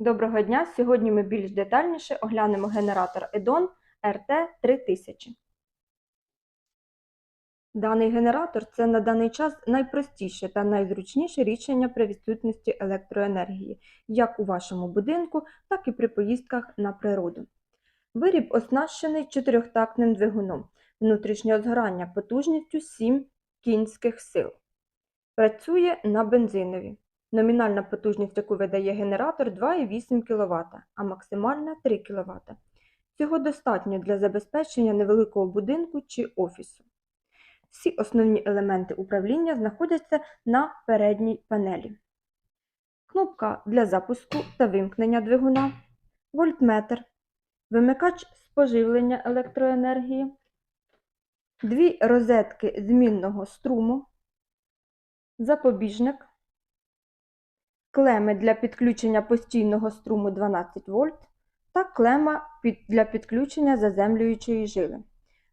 Доброго дня! Сьогодні ми більш детальніше оглянемо генератор EDON RT3000. Даний генератор це на даний час найпростіше та найзручніше рішення при відсутності електроенергії, як у вашому будинку, так і при поїздках на природу. Виріб оснащений чотирьохтактним двигуном внутрішнього згорання потужністю 7 кінських сил. Працює на бензинові. Номінальна потужність, яку видає генератор 2,8 кВт, а максимальна 3 кВт. Цього достатньо для забезпечення невеликого будинку чи офісу. Всі основні елементи управління знаходяться на передній панелі. Кнопка для запуску та вимкнення двигуна, вольтметр, вимикач споживлення електроенергії, дві розетки змінного струму, запобіжник, клеми для підключення постійного струму 12 вольт та клема для підключення заземлюючої жили.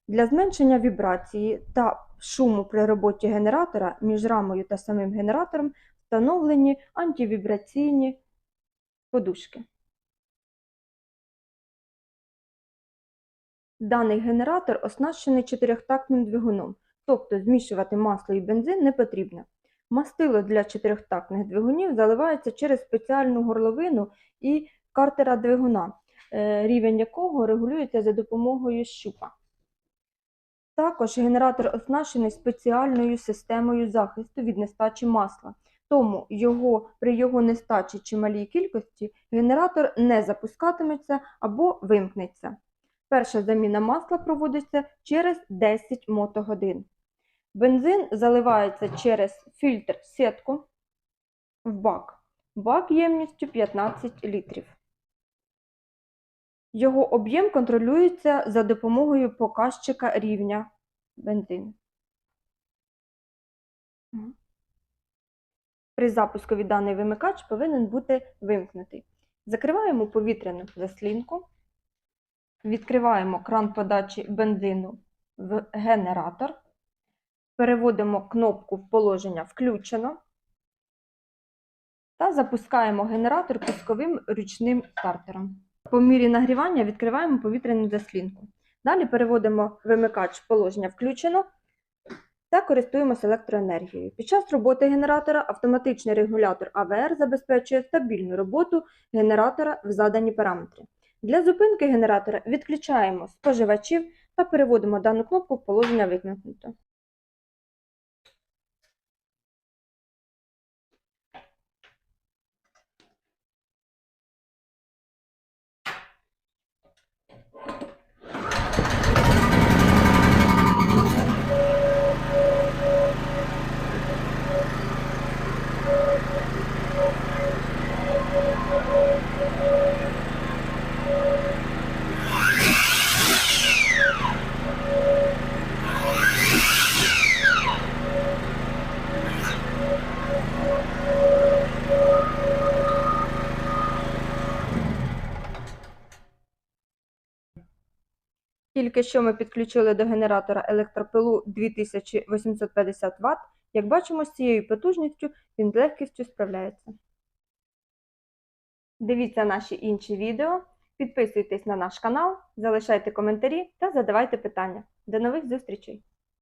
Для зменшення вібрації та шуму при роботі генератора між рамою та самим генератором встановлені антивібраційні подушки. Даний генератор оснащений чотирьохтактним двигуном, тобто змішувати масло і бензин не потрібно. Мастило для чотирьохтактних двигунів заливається через спеціальну горловину і картера двигуна, е, рівень якого регулюється за допомогою щупа. Також генератор оснащений спеціальною системою захисту від нестачі масла, тому його, при його нестачі чи малій кількості генератор не запускатиметься або вимкнеться. Перша заміна масла проводиться через 10 мотогодин. Бензин заливається через фільтр сітку в бак. Бак ємністю 15 літрів. Його об'єм контролюється за допомогою показчика рівня бензину. При запуску даний вимикач повинен бути вимкнутий. Закриваємо повітряну заслінку, відкриваємо кран подачі бензину в генератор, переводимо кнопку в положення включено та запускаємо генератор пусковим ручним стартером. По мірі нагрівання відкриваємо повітряну заслінку. Далі переводимо вимикач в положення включено та користуємося електроенергією. Під час роботи генератора автоматичний регулятор АВР забезпечує стабільну роботу генератора в задані параметри. Для зупинки генератора відключаємо споживачів та переводимо дану кнопку в положення вимкнуто. Тільки що ми підключили до генератора електропилу 2850 Вт. Як бачимо, з цією потужністю він з легкістю справляється. Дивіться наші інші відео, підписуйтесь на наш канал, залишайте коментарі та задавайте питання. До нових зустрічей!